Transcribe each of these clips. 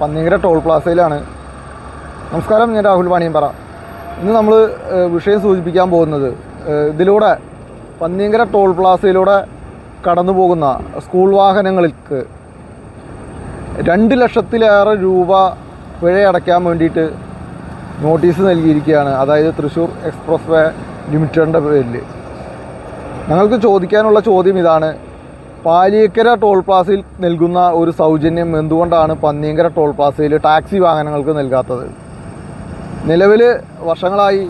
പന്നിങ്കര toll പ്ലാസയിലാണ് നമസ്കാരം ഞാൻ രാഹുൽ വാണിയമ്പറ. ഇന്ന് നമ്മൾ വിഷയം സൂചിപ്പിക്കാൻ പോകുന്നത് ഇതിലൂടെ പന്നിങ്കര ടോൾ പ്ലാസയിലൂടെ കടന്നു പോകുന്ന സ്കൂൾ വാഹനങ്ങൾക്ക് രണ്ട് ലക്ഷത്തിലേറെ രൂപ പിഴ അടയ്ക്കാൻ വേണ്ടിയിട്ട് നോട്ടീസ് നൽകിയിരിക്കുകയാണ്. അതായത് തൃശ്ശൂർ എക്സ്പ്രസ് വേ ലിമിറ്റഡിന്റെ പേരിൽ ഞങ്ങൾക്ക് ചോദിക്കാനുള്ള ചോദ്യം ഇതാണ്. പാലിയക്കര ടോൾ പ്ലാസയിൽ നൽകുന്ന ഒരു സൗജന്യം എന്തുകൊണ്ടാണ് പന്നിയങ്കര ടോൾ പ്ലാസയിൽ ടാക്സി വാഹനങ്ങൾക്ക് നൽകാത്തത്? നിലവിൽ വർഷങ്ങളായി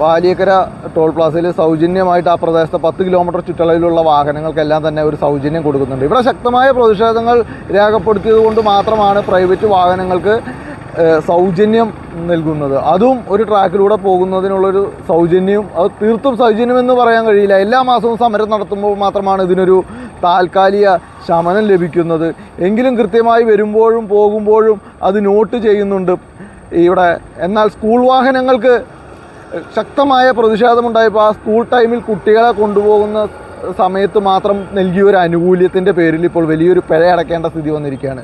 പാലിയക്കര ടോൾ പ്ലാസയിൽ സൗജന്യമായിട്ട് ആ പ്രദേശത്തെ പത്ത് കിലോമീറ്റർ ചുറ്റളവിലുള്ള വാഹനങ്ങൾക്കെല്ലാം തന്നെ ഒരു സൗജന്യം കൊടുക്കുന്നുണ്ട്. ഇവിടെ ശക്തമായ പ്രതിഷേധങ്ങൾ രേഖപ്പെടുത്തിയത് കൊണ്ട് മാത്രമാണ് പ്രൈവറ്റ് വാഹനങ്ങൾക്ക് സൗജന്യം നൽകുന്നത്. അതും ഒരു ട്രാക്കിലൂടെ പോകുന്നതിനുള്ളൊരു സൗജന്യം അത് തീർത്തും സൗജന്യമെന്ന് പറയാൻ കഴിയില്ല. എല്ലാ മാസവും സമരം നടത്തുമ്പോൾ മാത്രമാണ് ഇതിനൊരു താൽക്കാലിക ശമനം ലഭിക്കുന്നത്. എങ്കിലും കൃത്യമായി വരുമ്പോഴും പോകുമ്പോഴും അത് നോട്ട് ചെയ്യുന്നുണ്ട്. ഇവിടെ എന്നാൽ സ്കൂൾ വാഹനങ്ങൾക്ക് ശക്തമായ പ്രതിഷേധമുണ്ടായപ്പോൾ ആ സ്കൂൾ ടൈമിൽ കുട്ടികളെ കൊണ്ടുപോകുന്ന സമയത്ത് മാത്രം നൽകിയ ഒരു ആനുകൂല്യത്തിന്റെ പേരിൽ ഇപ്പോൾ വലിയൊരു പിഴ അടയ്ക്കേണ്ട സ്ഥിതി വന്നിരിക്കുകയാണ്.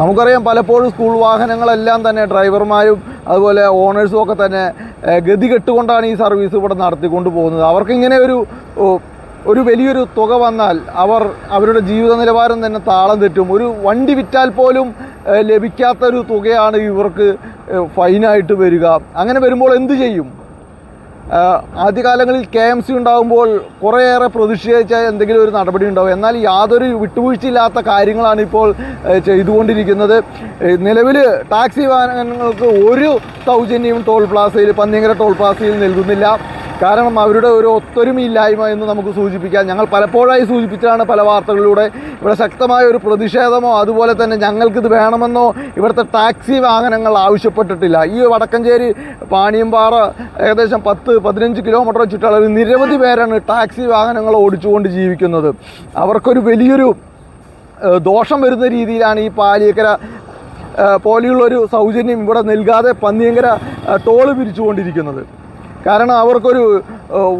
നമുക്കറിയാം പലപ്പോഴും സ്കൂൾ വാഹനങ്ങളെല്ലാം തന്നെ ഡ്രൈവർമാരും അതുപോലെ ഓണേഴ്സും ഒക്കെ തന്നെ ഗതി കെട്ടുകൊണ്ടാണ് ഈ സർവീസ് ഇവിടെ നടത്തിക്കൊണ്ട് പോകുന്നത് അവർക്കിങ്ങനെ ഒരു ഒരു വലിയൊരു തുക വന്നാൽ അവർ അവരുടെ ജീവിത നിലവാരം തന്നെ താളം തെറ്റും. ഒരു വണ്ടി വിറ്റാൽ പോലും ലഭിക്കാത്തൊരു തുകയാണ് ഇവർക്ക് ഫൈനായിട്ട് വരിക. അങ്ങനെ വരുമ്പോൾ എന്ത് ചെയ്യും? ആദ്യകാലങ്ങളിൽ കെ എം സി ഉണ്ടാകുമ്പോൾ കുറേയേറെ പ്രതിഷേധിച്ച എന്തെങ്കിലും ഒരു നടപടി ഉണ്ടാവും. എന്നാൽ യാതൊരു വിട്ടുവീഴ്ചയില്ലാത്ത കാര്യങ്ങളാണ് ഇപ്പോൾ ചെയ്തുകൊണ്ടിരിക്കുന്നത്. നിലവിൽ ടാക്സി വാഹനങ്ങൾക്ക് ഒരു സൗജന്യവും ടോൾ പ്ലാസയിൽ പന്നിയങ്കര ടോൾ പ്ലാസയിൽ നൽകുന്നില്ല. കാരണം അവരുടെ ഒരു ഒത്തൊരുമയില്ലായ്മ എന്ന് നമുക്ക് സൂചിപ്പിക്കാം. ഞങ്ങൾ പലപ്പോഴായി സൂചിപ്പിച്ചാണ് പല വാർത്തകളിലൂടെ. ഇവിടെ ശക്തമായ ഒരു പ്രതിഷേധമോ അതുപോലെ തന്നെ ഞങ്ങൾക്കിത് വേണമെന്നോ ഇവിടുത്തെ ടാക്സി വാഹനങ്ങൾ ആവശ്യപ്പെട്ടിട്ടില്ല. ഈ വടക്കഞ്ചേരി പാണിയമ്പാറ ഏകദേശം പത്ത് പതിനഞ്ച് കിലോമീറ്റർ ചുറ്റളവിൽ നിരവധി പേരാണ് ടാക്സി വാഹനങ്ങൾ ഓടിച്ചുകൊണ്ട് ജീവിക്കുന്നത്. അവർക്കൊരു വലിയൊരു ദോഷം വരുന്ന രീതിയിലാണ് ഈ പാലിയക്കര പോലെയുള്ളൊരു സൗജന്യം ഇവിടെ നൽകാതെ പന്നിയങ്കര ടോൾ പിരിച്ചുകൊണ്ടിരിക്കുന്നത്. കാരണം അവർക്കൊരു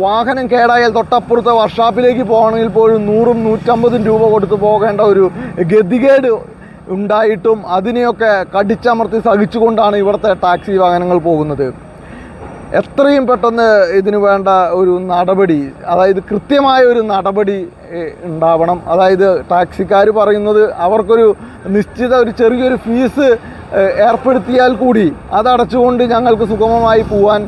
വാഹനം കേടായാൽ തൊട്ടപ്പുറത്തെ വർഷാപ്പിലേക്ക് പോകണമെങ്കിൽ പോലും നൂറും നൂറ്റമ്പതും രൂപ കൊടുത്ത് പോകേണ്ട ഒരു ഗതികേട് ഉണ്ടായിട്ടും അതിനെയൊക്കെ കടിച്ചമർത്തി സഹിച്ചുകൊണ്ടാണ് ഇവിടുത്തെ ടാക്സി വാഹനങ്ങൾ പോകുന്നത്. എത്രയും പെട്ടെന്ന് ഇതിനു വേണ്ട ഒരു നടപടി അതായത് കൃത്യമായ ഒരു നടപടി ഉണ്ടാവണം. അതായത് ടാക്സിക്കാർ പറയുന്നത് അവർക്കൊരു നിശ്ചിത ഒരു ചെറിയൊരു ഫീസ് ഏർപ്പെടുത്തിയാൽ കൂടി അതടച്ചുകൊണ്ട് ഞങ്ങൾക്ക് സുഗമമായി പോവാൻ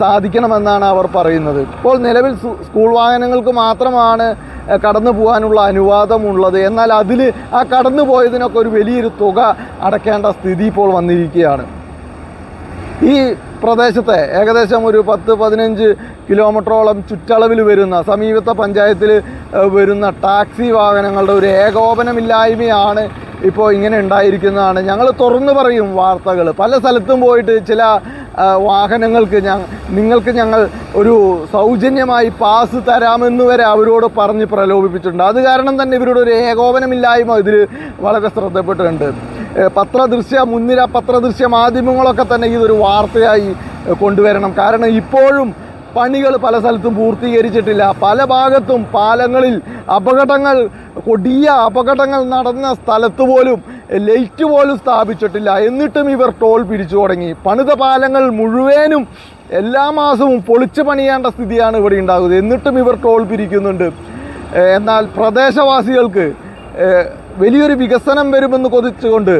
സാധിക്കണമെന്നാണ് അവർ പറയുന്നത്. ഇപ്പോൾ നിലവിൽ സ്കൂൾ വാഹനങ്ങൾക്ക് മാത്രമാണ് കടന്നു പോകാനുള്ള അനുവാദമുള്ളത്. എന്നാൽ അതിൽ ആ കടന്നു പോയതിനൊക്കെ ഒരു വലിയൊരു തുക അടയ്ക്കേണ്ട സ്ഥിതി ഇപ്പോൾ വന്നിരിക്കുകയാണ്. ഈ പ്രദേശത്തെ ഏകദേശം ഒരു പത്ത് പതിനഞ്ച് കിലോമീറ്ററോളം ചുറ്റളവിൽ വരുന്ന സമീപത്തെ പഞ്ചായത്തിൽ വരുന്ന ടാക്സി വാഹനങ്ങളുടെ ഒരു ഏകോപനമില്ലായ്മയാണ് ഇപ്പോൾ ഇങ്ങനെ ഉണ്ടായിരിക്കുന്നതാണ്. ഞങ്ങൾ തുറന്നു പറയും വാർത്തകൾ. പല സ്ഥലത്തും പോയിട്ട് ചില വാഹനങ്ങൾക്ക് ഞാൻ നിങ്ങൾക്ക് ഞങ്ങൾ ഒരു സൗജന്യമായി പാസ് തരാമെന്ന് വരെ അവരോട് പറഞ്ഞ് പ്രലോഭിപ്പിച്ചിട്ടുണ്ട്. അത് കാരണം തന്നെ ഇവരുടെ ഒരു ഏകോപനമില്ലായ്മ ഇതിൽ വളരെ ശ്രദ്ധപ്പെട്ടിട്ടുണ്ട്. പത്രദൃശ്യ മുൻനിര പത്രദൃശ്യ മാധ്യമങ്ങളൊക്കെ തന്നെ ഇതൊരു വാർത്തയായി കൊണ്ടുവരണം. കാരണം ഇപ്പോഴും പണികൾ പല സ്ഥലത്തും പൂർത്തീകരിച്ചിട്ടില്ല. പല ഭാഗത്തും പാലങ്ങളിൽ അപകടങ്ങൾ കൊടിയ അപകടങ്ങൾ നടന്ന സ്ഥലത്ത് പോലും ലൈറ്റ് പോലും സ്ഥാപിച്ചിട്ടില്ല. എന്നിട്ടും ഇവർ ടോൾ പിരിച്ചു തുടങ്ങി. പണിത പാലങ്ങൾ മുഴുവനും എല്ലാ മാസവും പൊളിച്ചു പണിയേണ്ട സ്ഥിതിയാണ് ഇവിടെ ഉണ്ടാകുന്നത്. എന്നിട്ടും ഇവർ ടോൾ പിരിക്കുന്നുണ്ട്. എന്നാൽ പ്രദേശവാസികൾക്ക് വലിയൊരു വികസനം വരുമെന്ന് കൊതിച്ചുകൊണ്ട്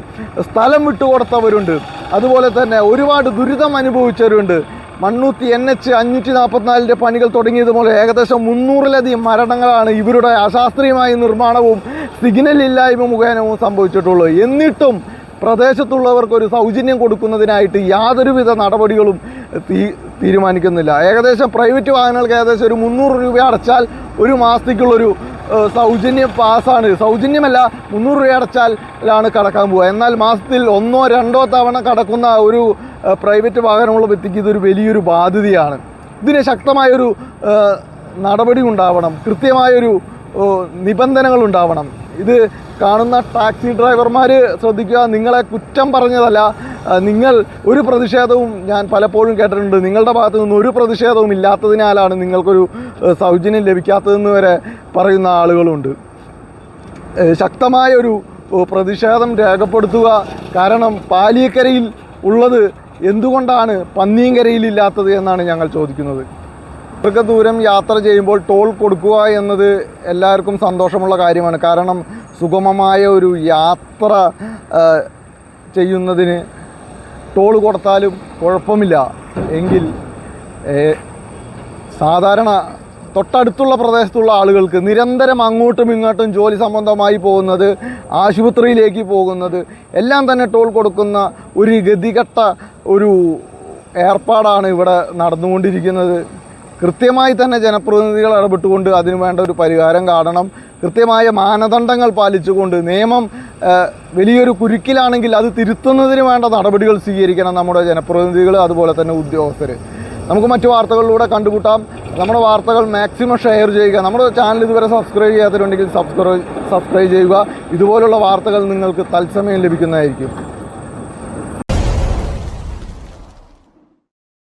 സ്ഥലം വിട്ടുകൊടുത്തവരുണ്ട് അതുപോലെ തന്നെ ഒരുപാട് ദുരിതം അനുഭവിച്ചവരുണ്ട്. മണ്ണൂത്തി എൻ എച്ച് അഞ്ഞൂറ്റി നാൽപ്പത്തിനാലിന്റെ പണികൾ തുടങ്ങിയത് മുതൽ ഏകദേശം മുന്നൂറിലധികം മരണങ്ങളാണ് ഇവരുടെ അശാസ്ത്രീയമായ നിർമ്മാണവും സിഗ്നൽ ഇല്ലായ്മ മുഖേനവും സംഭവിച്ചിട്ടുള്ളൂ. എന്നിട്ടും പ്രദേശത്തുള്ളവർക്ക് ഒരു സൗജന്യം കൊടുക്കുന്നതിനായിട്ട് യാതൊരുവിധ നടപടികളും തീരുമാനിക്കുന്നില്ല. ഏകദേശം പ്രൈവറ്റ് വാഹനങ്ങൾക്ക് ഏകദേശം ഒരു മുന്നൂറ് രൂപ അടച്ചാൽ ഒരു മാസത്തേക്കുള്ളൊരു സൗജന്യ പാസ്സാണ് സൗജന്യമല്ല മുന്നൂറ് രൂപ അടച്ചാലാണ് കടക്കാൻ പോവുക. എന്നാൽ മാസത്തിൽ ഒന്നോ രണ്ടോ തവണ കടക്കുന്ന ഒരു പ്രൈവറ്റ് വാഹനമുള്ള വ്യക്തിക്ക് ഇതൊരു വലിയൊരു ബാധ്യതയാണ്. ഇതിന് ശക്തമായൊരു നടപടി ഉണ്ടാവണം. കൃത്യമായൊരു നിബന്ധനകൾ ഉണ്ടാവണം. ഇത് കാണുന്ന ടാക്സി ഡ്രൈവർമാർ ശ്രദ്ധിക്കുക. നിങ്ങളെ കുറ്റം പറഞ്ഞതല്ല. നിങ്ങൾ ഒരു പ്രതിഷേധവും ഞാൻ പലപ്പോഴും കേട്ടിട്ടുണ്ട്. നിങ്ങളുടെ ഭാഗത്തു നിന്ന് ഒരു പ്രതിഷേധവും ഇല്ലാത്തതിനാലാണ് നിങ്ങൾക്കൊരു സൗജന്യം ലഭിക്കാത്തതെന്ന് വരെ പറയുന്ന ആളുകളുണ്ട്. ശക്തമായ ഒരു പ്രതിഷേധം രേഖപ്പെടുത്തുക കാരണം പാലിയക്കരയിൽ ഉള്ളത് എന്തുകൊണ്ടാണ് പന്നിയങ്കരയിൽ ഇല്ലാത്തത് എന്നാണ് ഞങ്ങൾ ചോദിക്കുന്നത്. ദീർഘദൂരം യാത്ര ചെയ്യുമ്പോൾ ടോൾ കൊടുക്കുക എന്നത് എല്ലാവർക്കും സന്തോഷമുള്ള കാര്യമാണ്. കാരണം സുഗമമായ ഒരു യാത്ര ചെയ്യുന്നതിന് ടോൾ കൊടുത്താലും കുഴപ്പമില്ല. എങ്കിൽ സാധാരണ തൊട്ടടുത്തുള്ള പ്രദേശത്തുള്ള ആളുകൾക്ക് നിരന്തരം അങ്ങോട്ടും ഇങ്ങോട്ടും ജോലി സംബന്ധമായി പോകുന്നത് ആശുപത്രിയിലേക്ക് പോകുന്നത് എല്ലാം തന്നെ ടോൾ കൊടുക്കുന്ന ഒരു ഗതികെട്ട ഒരു ഏർപ്പാടാണ് ഇവിടെ നടന്നുകൊണ്ടിരിക്കുന്നത്. കൃത്യമായി തന്നെ ജനപ്രതിനിധികൾ ഇടപെട്ടുകൊണ്ട് അതിനു വേണ്ട ഒരു പരിഹാരം കാണണം. കൃത്യമായ മാനദണ്ഡങ്ങൾ പാലിച്ചുകൊണ്ട് നിയമം വലിയൊരു കുരുക്കിലാണെങ്കിൽ അത് തിരുത്തുന്നതിന് വേണ്ട നടപടികൾ സ്വീകരിക്കണം നമ്മുടെ ജനപ്രതിനിധികൾ അതുപോലെ തന്നെ ഉദ്യോഗസ്ഥർ നമുക്ക് മറ്റു വാർത്തകളിലൂടെ കണ്ടുകൂട്ടാം നമ്മുടെ വാർത്തകൾ മാക്സിമം ഷെയർ ചെയ്യുക. നമ്മുടെ ചാനൽ ഇതുവരെ സബ്സ്ക്രൈബ് ചെയ്യാത്തവരുണ്ടെങ്കിൽ സബ്സ്ക്രൈബ് സബ്സ്ക്രൈബ് ചെയ്യുക. ഇതുപോലുള്ള വാർത്തകൾ നിങ്ങൾക്ക് തത്സമയം ലഭിക്കുന്നതായിരിക്കും.